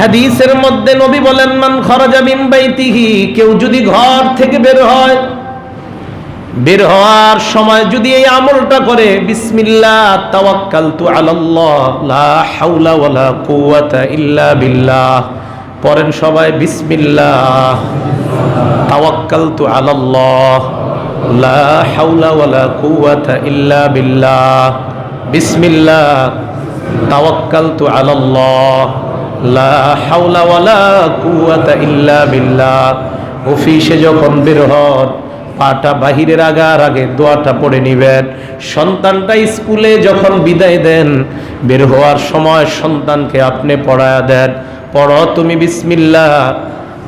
হাদিসের মধ্যে নবী বলেন, মান খরাজা মিন বাইতিহি কেউ যদি ঘর থেকে বের হয়, বের হওয়ার সময় যদি এই আমলটা করে, বিসমিল্লাহ, তাওয়াক্কালতু আলাল্লাহ, লা হাওলা ওয়ালা কুওয়াতা ইল্লা বিল্লাহ পড়েন সবাই, বিসমিল্লাহ, তাওয়াক্কালতু আলাল্লাহ, লা হাওলা ওয়ালা কুওয়াতা ইল্লা বিল্লাহ বিসমিল্লাহ, তাওয়াক্কালতু আলাল্লাহ অফিসে যখন বের হন, পাটা বাহিরের আগার আগে দোয়াটা পড়ে নিবেন। সন্তানটা স্কুলে যখন বিদায় দেন, বের হওয়ার সময় সন্তানকে আপনি পড়ায়া দেন। পড়ো তুমি বিসমিল্লাহ।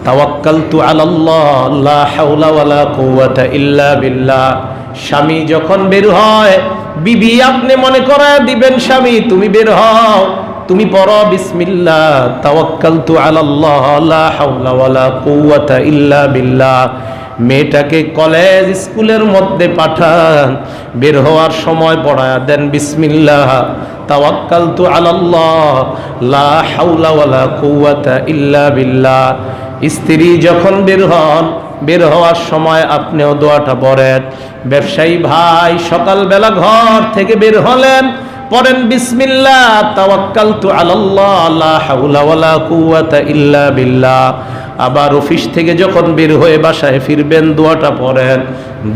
তাওয়াক্কালতু আলাল্লাহ, লা হাওলা ওয়ালা ইল্লা বিল্লাহ। স্বামী যখন বের হয়, বিবি আপনি মনে করায় দিবেন, স্বামী, তুমি বের হও। তুমি পড়ো, বিসমিল্লাহ, তাওয়াক্কালতু আলাল্লাহ, লা হাওলা ওয়ালা কুওয়াতা ইল্লা বিল্লাহ। মেয়েটাকে কলেজ স্কুলের মধ্যে পাঠান, বের হওয়ার সময় পড়ায়া দেন, বিসমিল্লাহ, তাওয়াক্কালতু আলাল্লাহ, লা হাওলা ওয়ালা কুওয়াতা ইল্লা বিল্লাহ। স্ত্রী যখন বের হন, বের হওয়ার সময় আপনিও দোয়াটা পড়েন। ব্যবসায়ী ভাই সকালবেলা ঘর থেকে বের হলেন পড়েন, বিসমিল্লাহ, তাওয়াক্কালতু আলাল্লাহ, লা হাওলা ওয়ালা কুওয়াতা ইল্লা বিল্লাহ। আবার অফিস থেকে যখন বের হয়ে বাসায় ফিরবেন, দোয়াটা পড়েন।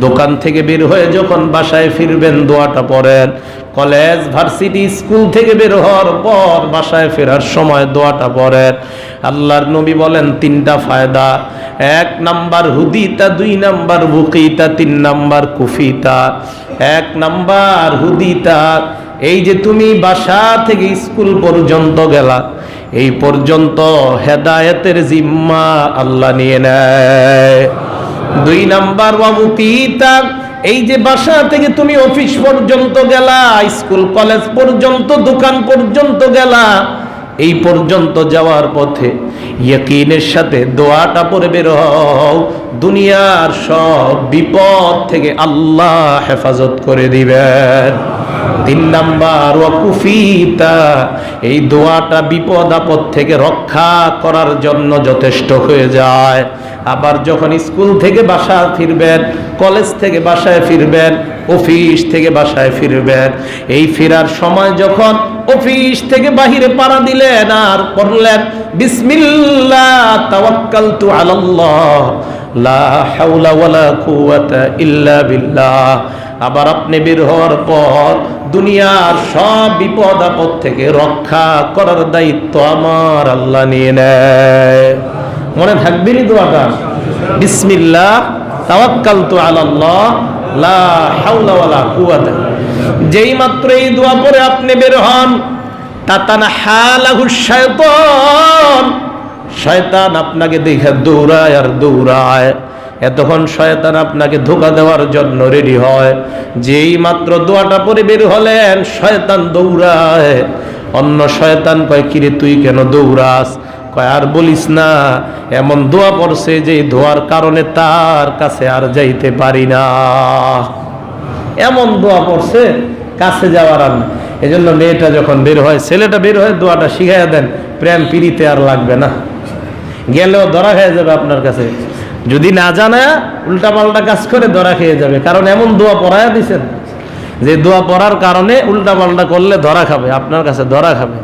দোকান থেকে বের হয়ে যখন বাসায় ফিরবেন, দোয়াটা পড়েন। কলেজ, ভার্সিটি, স্কুল থেকে বের হওয়ার পর বাসায় ফেরার সময় দোয়াটা পড়েন। আল্লাহর নবী বলেন, তিনটা ফায়দা। এক নাম্বার হুদিতা, দুই নাম্বার বুকিতা, তিন নাম্বার কুফিতা। এক নাম্বার হুদিতা এই যে তুমি বাসা থেকে স্কুল পর্যন্ত গেলা, এই পর্যন্ত হেদায়েতের জিম্মা আল্লাহ নিয়ে নেয়। দুই নাম্বার ওয়ামুকিতা এই যে বাসা থেকে তুমি অফিস পর্যন্ত গেলা, স্কুল, কলেজ পর্যন্ত, দোকান পর্যন্ত গেলা, এই পর্যন্ত যাওয়ার পথে ইয়কিনের সাথে দোয়াটা পরে বের হও। দুনিয়ার সব বিপদ থেকে আল্লাহ হেফাজত করে দিবেন। তিন নাম্বার এই দোয়াটা বিপদ আপদ থেকে রক্ষা করার জন্য যথেষ্ট হয়ে যায়। আবার যখন স্কুল থেকে বাসা ফিরবেন, কলেজ থেকে বাসায় ফিরবেন, অফিস থেকে বাসায় ফিরবেন, এই ফেরার সময় যখন অফিস থেকে বাহিরে পাড়া দিলেন আর পড়লেন বিসমিল্লাহ, তাওয়াক্কালতু আলাল্লাহ, লা হাওলা ওয়ালা কুওয়াতা ইল্লা বিল্লাহ। আবার আপনি বের হওয়ার পর দুনিয়ার সব বিপদ আপদ থেকে রক্ষা করার দায়িত্ব আমার আল্লাহ নিয়ে নেয়। মনে থাকবে নি দোয়াটা? বিসমিল্লাহ তাওয়াক্কালতু আলাল্লাহ, লা হাওলা ওয়ালা কুওয়াতা। যেই মাত্র এই দোয়া পরে আপনি বের হন, তাতানা হালাহু শায়তান, শয়তান আপনাকে দেখে দৌড়ায় আর দৌড়ায়। এতক্ষণ শয়তান আপনাকে ধোকা দেওয়ার জন্য রেডি হয়। যেই মাত্র দোয়াটা পরে বের হলেন, শয়তান দৌড়ায়। অন্য শয়তান কয়, কিরে, তুই কেন দৌড়াস? কয়, আর বলিস না, এমন দোয়া পড়ছে যে ধোয়ার কারণে তার কাছে আর যাইতে পারি না। এমন দোয়া পড়ছে, কাছে যাওয়ার আর এই জন্য মেয়েটা যখন বের হয়, ছেলেটা বের হয়, দোয়াটা শিখাইয়া দেন প্রেম পিড়িতে আর লাগবে না। গেলেও ধরা খেয়ে যাবে আপনার কাছে। যদি না জানা উল্টা পাল্টা কাজ করে ধরা খেয়ে যাবে। কারণ এমন দোয়া পড়ায় দিছেন। যে দোয়া পড়ার কারণে উল্টা পাল্টা করলে ধরা খাবে, আপনার কাছে ধরা খাবে।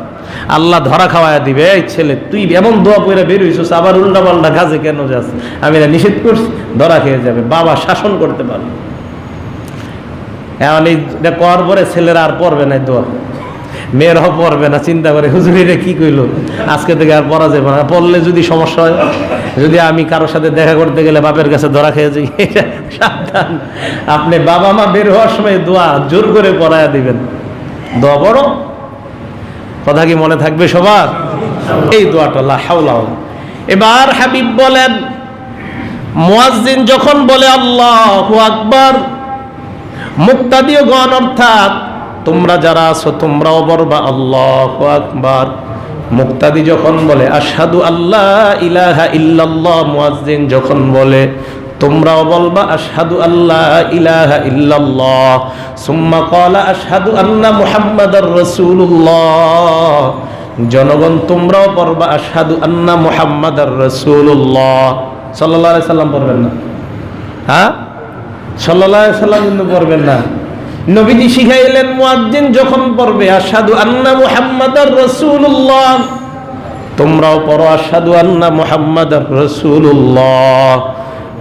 আল্লাহ ধরা খাওয়ায় দিবে, এই ছেলে, তুই এমন দোয়া পড়ে বের হইছিস, আবার উল্টা পাল্টা কাজে কেন যাস? আমি না নিষেধ করছি, ধরা খেয়ে যাবে। বাবা শাসন করতে পারবে এখন এই করার পরে ছেলেরা আর পড়বে না দোয়া। মেয়েরাও পড়বে না, চিন্তা করে হুজুরিরে কি কইল? আজকে থেকে আর পড়া যাবে না। পড়লে যদি সমস্যা হয় যদি আমি কারোর সাথে দেখা করতে গেলে বাপের কাছে ধরা খেয়ে যাই, সাবধান। আপনি বাবা মা বের হওয়ার সময় দোয়া জোর করে পড়ায়া দিবেন। দোয়া বড় কথা কি মনে থাকবে সবার? এই দোয়াটা হাওলা এবার হাবিব বলেন, মুয়াজ্জিন যখন বলে, আল্লাহু আকবার মুক্তাদিও গণ অর্থাৎ তোমরা যারা আছো তোমরাও বলবা আল্লাহ আকবার মুক্তাদি যখন বলে আসাদু আল্লাহ ইলাহা ইল্লাল্লাহ মুয়াজ্জিন যখন বলে, তোমরাও বলবা, আশহাদু আল্লাহ ইলাহা ইল্লাল্লাহ সুম্মা ক্বালা, আশহাদু আন্না মুহাম্মাদার রাসূলুল্লাহ জনগণ তোমরাও পড়বা আসাদু আন্না মুহাম্মদ রসুল্লাহ সাল্লাহ সাল্লাম পড়বেন না। হ্যাঁ? সাল্লাহ সাল্লাম কিন্তু পড়বেন না। নবীজি শিখাইলেন, মুয়াজ্জিন যখন পড়বে আসাদু আন্না মুহাম্মদ রসুল্লাহ তোমরাও পড়ো আসাদু আন্না মুহাম্মদ রসুল্লাহ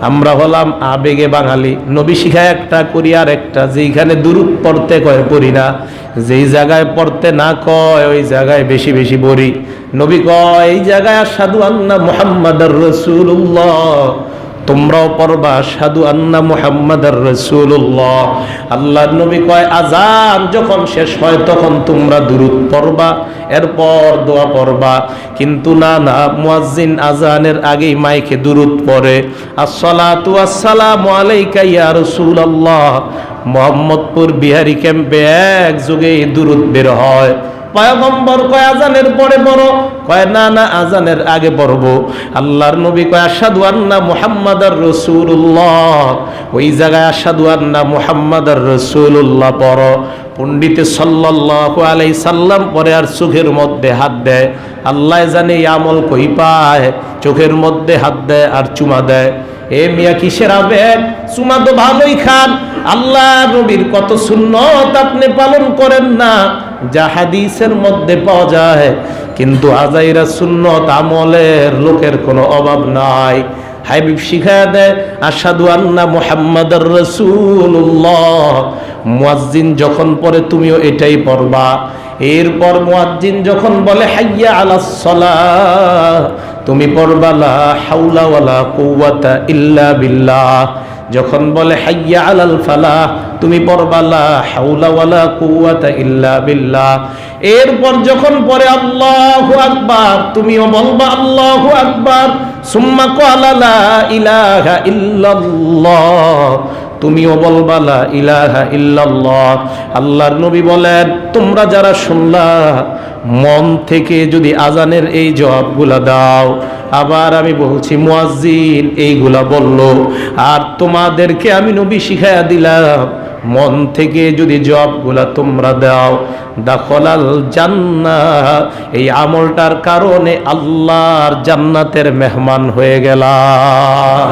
আমরা হলাম আবেগে বাঙালি। নবী শিখায় একটা করি আর একটা, যেইখানে দুরূপ পড়তে কয়, পড়ি না। যেই জায়গায় পড়তে না কয়, ওই জায়গায় বেশি বেশি পড়ি। নবী কয়, এই জায়গায় আসাদু আন্না মুহাম্মদ রসুল্লাহ তোমরাও পড়বা সাধু আন্না মুহাম্মদ রসুল্লাহ আল্লাহ নবী কয় আজান যখন শেষ হয় তখন তোমরা দূরত পড়বা, এরপর দোয়া পড়বা। কিন্তু না না, মুয়াজ্জিন আজানের আগেই মাইকে দূরত পড়ে। আসসালাতু আসসালামু আলাইকা ইয়া রাসূলুল্লাহ। মোহাম্মদপুর বিহারি ক্যাম্পে এক যুগে দূরত বের হয়। পয়গম্বর কয় আজানের পরে বড় কয়, না না, আজানের আগে পড়ব। আল্লাহর নবী কয় আসাদু আন্না মুহাম্মাদার রসুল্লাহ ওই জায়গায় আসাদু আন্না মুহাম্মাদার রসুল্লাহ পড়। পণ্ডিতে সাল্লাল্লাহু আলাই সাল্লাম পরে আর চোখের মধ্যে হাত দেয়। আল্লাহ জানে আমল কই পায়। চোখের মধ্যে হাত দেয় আর চুমা দেয়। এ মিয়া কিসের আবেগ? চুমা তো ভালোই খান। আল্লাহ নবীর কত সুন্নত আপনি পালন করেন না, যা হাদিসের মধ্যে পাওয়া যায়। কিন্তু আজাইরা সুন্নত আমলের লোকের কোনো অভাব নাই। হাইবিব শিখায় দেয় আসাদু আন্না মুহাম্মাদার রাসূলুল্লাহ। মুয়াজ্জিন যখন পরে তুমিও এটাই পড়বা। এরপর মুয়াজ্জিন যখন বলে, হাইয়া আলাস সালাহ। তুমি পড়বা, লা হাওলা ইল্লা বিল্লাহ। যখন বলে, হাইয়া আলাল ফালাহ, তুমি পড়বা, লা হাওলা ওয়ালা ইল্লা বিল্লাহ। এরপর যখন পরে আল্লাহু আকবার, তুমিও বলবা, আল্লাহু আকবার, সুম্মা ক্বালা, লা ইলাহা ইল্লাল্লাহ। তুমিও বলবা, লা ইলাহা ইল্লাল্লাহ। আল্লাহর নবী বলেন, তোমরা যারা শুনলা, মন থেকে যদি আজানের এই জবাবগুলা দাও, আবার আমি বলছি, মুয়াজ্জিন এইগুলা বলল। আর তোমাদেরকে আমি নবী শিখাইয়া দিলাম, মন থেকে যদি জবগুলা তোমরা দাও, দাখলাল জান্নাত। এই আমলটার কারণে আল্লাহর জান্নাতের মেহমান হয়ে গেলাম।